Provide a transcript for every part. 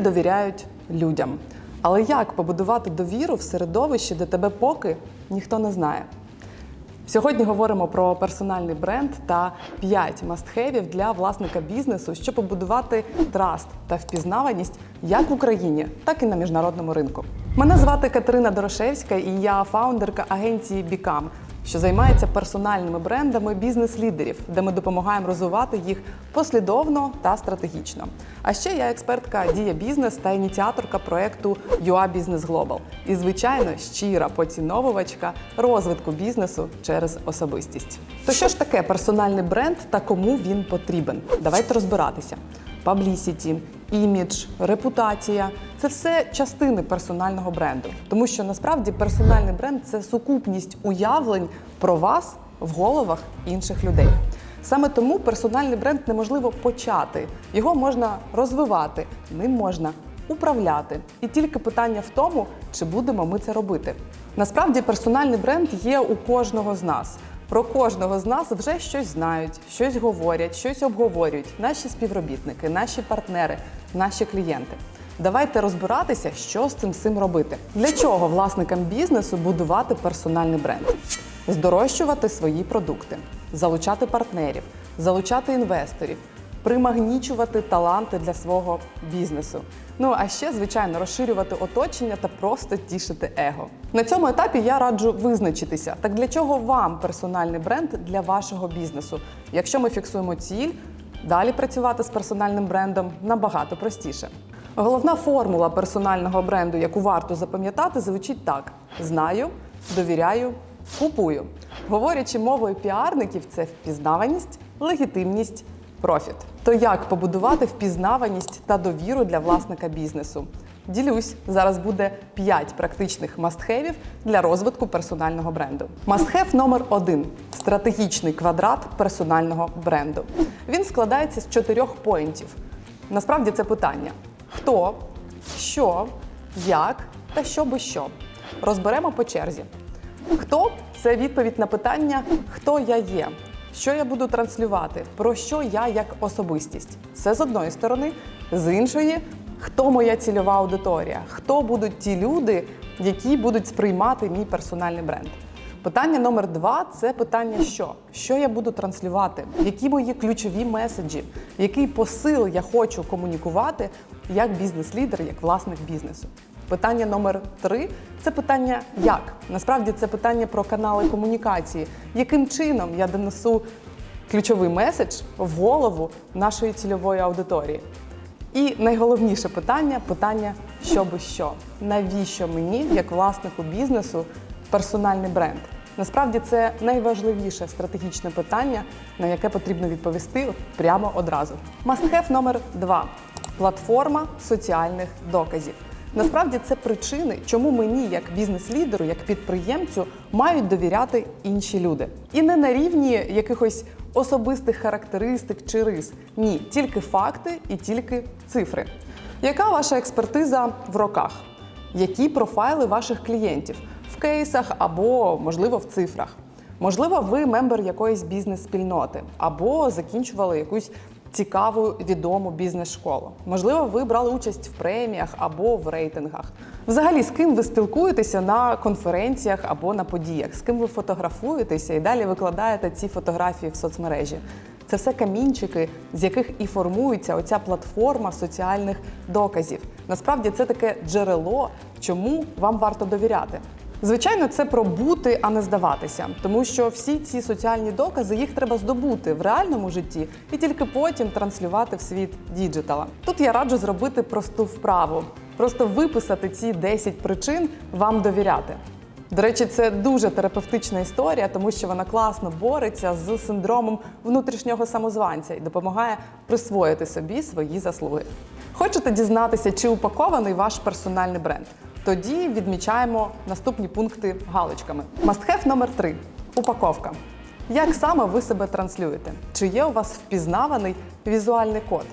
довіряють людям. Але як побудувати довіру в середовищі, де тебе поки ніхто не знає? Сьогодні говоримо про персональний бренд та 5 мастхевів для власника бізнесу, щоб побудувати траст та впізнаваність як в Україні, так і на міжнародному ринку. Мене звати Катерина Дорошевська, і я фаундерка агенції Бікам, що займається персональними брендами бізнес-лідерів, де ми допомагаємо розвивати їх послідовно та стратегічно. А ще я експертка Дія Бізнес та ініціаторка проекту UA Business Global. І, звичайно, щира поціновувачка розвитку бізнесу через особистість. То що ж таке персональний бренд та кому він потрібен? Давайте розбиратися. Паблісіті, імідж, репутація це все частини персонального бренду. Тому що насправді персональний бренд це сукупність уявлень про вас в головах інших людей. Саме тому персональний бренд неможливо почати. Його можна розвивати, ним можна управляти. І тільки питання в тому, чи будемо ми це робити. Насправді персональний бренд є у кожного з нас. Про кожного з нас вже щось знають, щось говорять, щось обговорюють наші співробітники, наші партнери, наші клієнти. Давайте розбиратися, що з цим всім робити. Для чого власникам бізнесу будувати персональний бренд? Здорожчувати свої продукти, залучати партнерів, залучати інвесторів, примагнічувати таланти для свого бізнесу. Ну а ще, звичайно, розширювати оточення та просто тішити его. На цьому етапі я раджу визначитися, так для чого вам персональний бренд для вашого бізнесу. Якщо ми фіксуємо ціль, далі працювати з персональним брендом набагато простіше. Головна формула персонального бренду, яку варто запам'ятати, звучить так: знаю, довіряю, купую. Говорячи мовою піарників, це впізнаваність, легітимність, профіт. То як побудувати впізнаваність та довіру для власника бізнесу? Ділюсь, зараз буде 5 практичних мастхевів для розвитку персонального бренду. Мастхев номер один стратегічний квадрат персонального бренду. Він складається з чотирьох поінтів. Насправді це питання: хто, що, як та що би що. Розберемо по черзі. Хто це відповідь на питання, хто я є, що я буду транслювати, про що я як особистість. Це з одної сторони, з іншої, хто моя цільова аудиторія, хто будуть ті люди, які будуть сприймати мій персональний бренд. Питання номер два це питання, що? Що я буду транслювати, які мої ключові меседжі, який посил я хочу комунікувати як бізнес-лідер, як власник бізнесу. Питання номер три це питання як. Насправді це питання про канали комунікації, яким чином я донесу ключовий меседж в голову нашої цільової аудиторії. І найголовніше питання питання, що би що. Навіщо мені, як власнику бізнесу, персональний бренд? Насправді це найважливіше стратегічне питання, на яке потрібно відповісти прямо одразу. Мастхев номер два платформа соціальних доказів. Насправді це причини, чому мені, як бізнес-лідеру, як підприємцю, мають довіряти інші люди. І не на рівні якихось особистих характеристик чи рис. Ні, тільки факти і тільки цифри. Яка ваша експертиза в роках? Які профайли ваших клієнтів в кейсах або, можливо, в цифрах? Можливо, ви мембер якоїсь бізнес-спільноти або закінчували якусь цікаву відому бізнес-школу. Можливо, ви брали участь в преміях або в рейтингах. Взагалі, з ким ви спілкуєтеся на конференціях або на подіях, з ким ви фотографуєтеся і далі викладаєте ці фотографії в соцмережі. Це все камінчики, з яких і формується оця платформа соціальних доказів. Насправді це таке джерело, чому вам варто довіряти. Звичайно, це про бути, а не здаватися, тому що всі ці соціальні докази їх треба здобути в реальному житті і тільки потім транслювати в світ діджитала. Тут я раджу зробити просту вправу, просто виписати ці 10 причин вам довіряти. До речі, це дуже терапевтична історія, тому що вона класно бореться з синдромом внутрішнього самозванця і допомагає присвоїти собі свої заслуги. Хочете дізнатися, чи упакований ваш персональний бренд? Тоді відмічаємо наступні пункти галочками. Мастхев номер 3 упаковка. Як саме ви себе транслюєте? Чи є у вас впізнаваний візуальний код?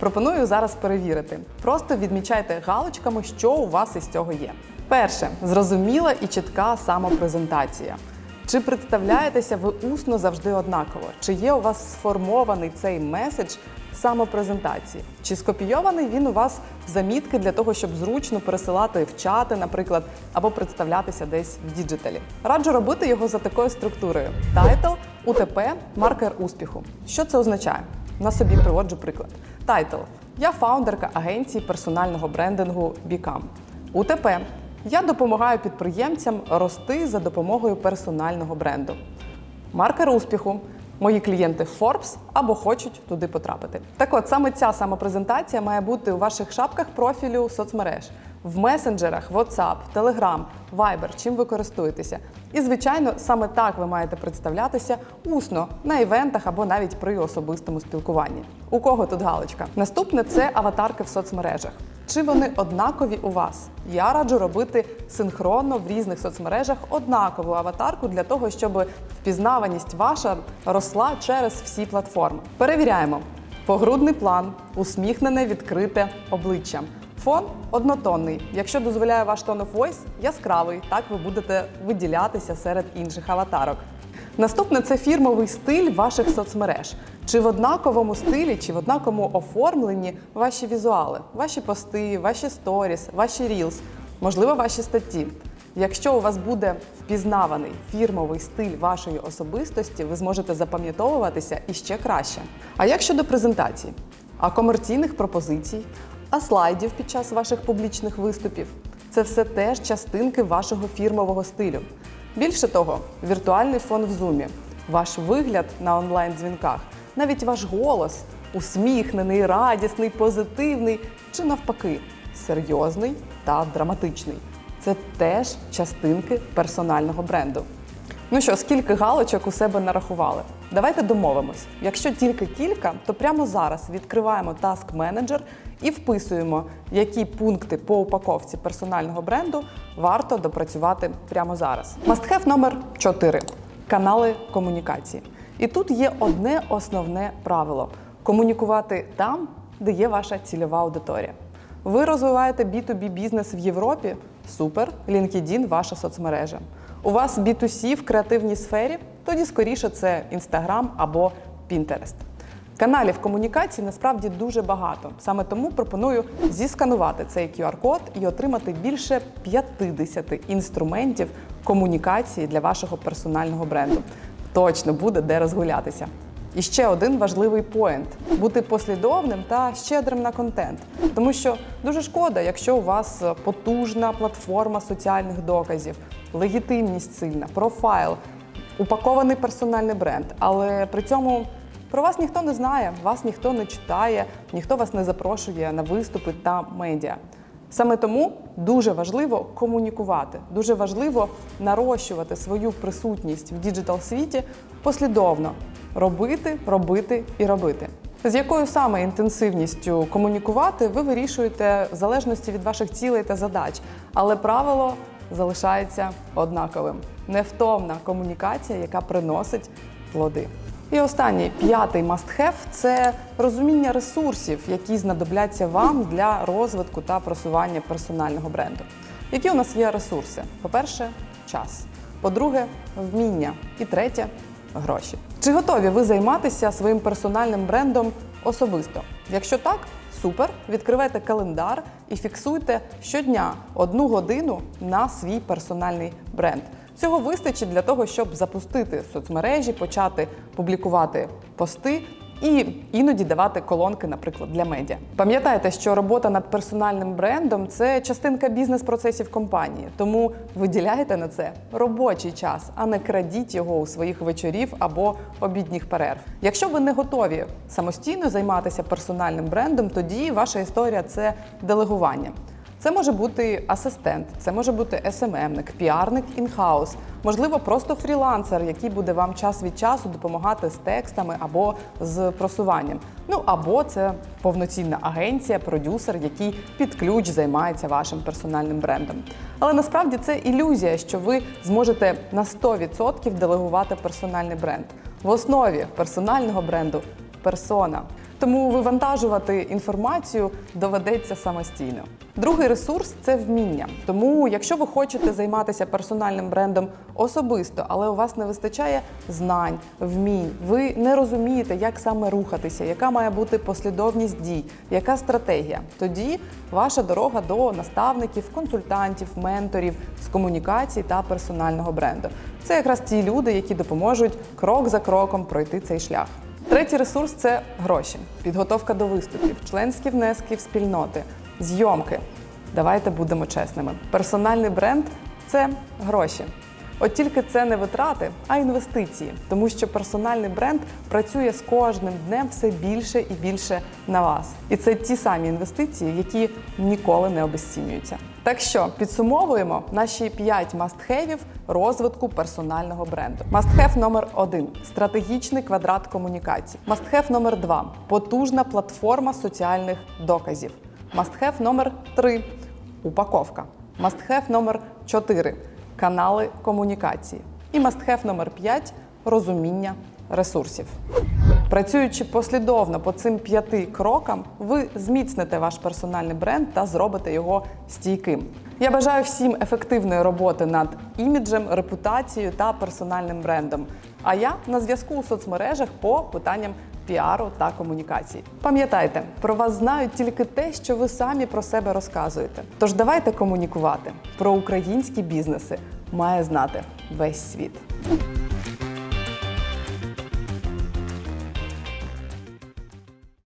Пропоную зараз перевірити. Просто відмічайте галочками, що у вас із цього є. Перше зрозуміла і чітка самопрезентація. Чи представляєтеся ви усно завжди однаково? Чи є у вас сформований цей меседж самопрезентації. Чи скопійований він у вас в замітки для того, щоб зручно пересилати в чати, наприклад, або представлятися десь в діджиталі. Раджу робити його за такою структурою: тайтл, УТП, маркер успіху. Що це означає? На собі приводжу приклад. Тайтл. Я фаундерка агенції персонального брендингу Bicam. УТП. Я допомагаю підприємцям рости за допомогою персонального бренду. Маркер успіху. Мої клієнти Forbes або хочуть туди потрапити. Так от саме ця самопрезентація має бути у ваших шапках профілю соцмереж, в месенджерах, WhatsApp, Telegram, Viber, чим ви користуєтеся. І, звичайно, саме так ви маєте представлятися усно на івентах або навіть при особистому спілкуванні. У кого тут галочка? Наступне це аватарки в соцмережах. Чи вони однакові у вас? Я раджу робити синхронно в різних соцмережах однакову аватарку для того, щоб впізнаваність ваша росла через всі платформи. Перевіряємо. Погрудний план, усміхнене, відкрите обличчя. Фон однотонний. Якщо дозволяє ваш tone of voice, яскравий. Так ви будете виділятися серед інших аватарок. Наступне це фірмовий стиль ваших соцмереж. Чи в однаковому стилі, чи в однаковому оформленні ваші візуали, ваші пости, ваші сторіс, ваші рілс, можливо, ваші статті. Якщо у вас буде впізнаваний фірмовий стиль вашої особистості, ви зможете запам'ятовуватися іще краще. А як щодо презентації, а комерційних пропозицій, а слайдів під час ваших публічних виступів, це все теж частинки вашого фірмового стилю. Більше того, віртуальний фон в зумі, ваш вигляд на онлайн-дзвінках, навіть ваш голос усміхнений, радісний, позитивний чи навпаки серйозний та драматичний. Це теж частинки персонального бренду. Ну що, скільки галочок у себе нарахували? Давайте домовимось. Якщо тільки кілька, то прямо зараз відкриваємо Task Manager і вписуємо, які пункти по упаковці персонального бренду варто допрацювати прямо зараз. Must-have номер 4 канали комунікації. І тут є одне основне правило: комунікувати там, де є ваша цільова аудиторія. Ви розвиваєте B2B бізнес в Європі? Супер, LinkedIn – ваша соцмережа. У вас B2C в креативній сфері? Тоді скоріше це Instagram або Pinterest. Каналів комунікації насправді дуже багато. Саме тому пропоную зісканувати цей QR-код і отримати більше 50 інструментів комунікації для вашого персонального бренду. Точно буде де розгулятися. І ще один важливий поінт бути послідовним та щедрим на контент. Тому що дуже шкода, якщо у вас потужна платформа соціальних доказів, легітимність сильна, профайл, упакований персональний бренд, але при цьому про вас ніхто не знає, вас ніхто не читає, ніхто вас не запрошує на виступи та медіа. Саме тому дуже важливо комунікувати, дуже важливо нарощувати свою присутність в діджитал світі послідовно робити, робити і робити. З якою саме інтенсивністю комунікувати, ви вирішуєте в залежності від ваших цілей та задач, але правило залишається однаковим: невтомна комунікація, яка приносить плоди. І останній п'ятий must-have – це розуміння ресурсів, які знадобляться вам для розвитку та просування персонального бренду. Які у нас є ресурси? По-перше, час. По-друге, вміння. І третє гроші. Чи готові ви займатися своїм персональним брендом особисто? Якщо так, супер, відкривайте календар і фіксуйте щодня одну годину на свій персональний бренд. Цього вистачить для того, щоб запустити соцмережі, почати публікувати пости і іноді давати колонки, наприклад, для медіа. Пам'ятайте, що робота над персональним брендом це частинка бізнес-процесів компанії, тому виділяйте на це робочий час, а не крадіть його у своїх вечорів або обідніх перерв. Якщо ви не готові самостійно займатися персональним брендом, тоді ваша історія це делегування. Це може бути асистент, це може бути СММник, піарник інхаус, можливо, просто фрілансер, який буде вам час від часу допомагати з текстами або з просуванням. Ну або це повноцінна агенція, продюсер, який під ключ займається вашим персональним брендом. Але насправді це ілюзія, що ви зможете на 100% делегувати персональний бренд. В основі персонального бренду персона. Тому вивантажувати інформацію доведеться самостійно. Другий ресурс це вміння. Тому, якщо ви хочете займатися персональним брендом особисто, але у вас не вистачає знань, вмінь, ви не розумієте, як саме рухатися, яка має бути послідовність дій, яка стратегія, тоді ваша дорога до наставників, консультантів, менторів з комунікації та персонального бренду. Це якраз ті люди, які допоможуть крок за кроком пройти цей шлях. Третій ресурс це гроші, підготовка до виступів, членські внески в спільноти, зйомки. Давайте будемо чесними. Персональний бренд це гроші. От тільки це не витрати, а інвестиції, тому що персональний бренд працює з кожним днем все більше і більше на вас. І це ті самі інвестиції, які ніколи не обесцінюються. Так що підсумовуємо наші 5 мастхевів розвитку персонального бренду. Мастхев номер 1 стратегічний квадрат комунікацій. Мастхев номер 2 потужна платформа соціальних доказів. Мастхев номер 3 упаковка. Мастхев номер 4 канали комунікації. І мастхев номер 5 розуміння ресурсів. Працюючи послідовно по цим п'яти крокам, ви зміцните ваш персональний бренд та зробите його стійким. Я бажаю всім ефективної роботи над іміджем, репутацією та персональним брендом. А я на зв'язку у соцмережах по питанням піару та комунікації. Пам'ятайте, про вас знають тільки те, що ви самі про себе розказуєте. Тож давайте комунікувати. Про українські бізнеси має знати весь світ.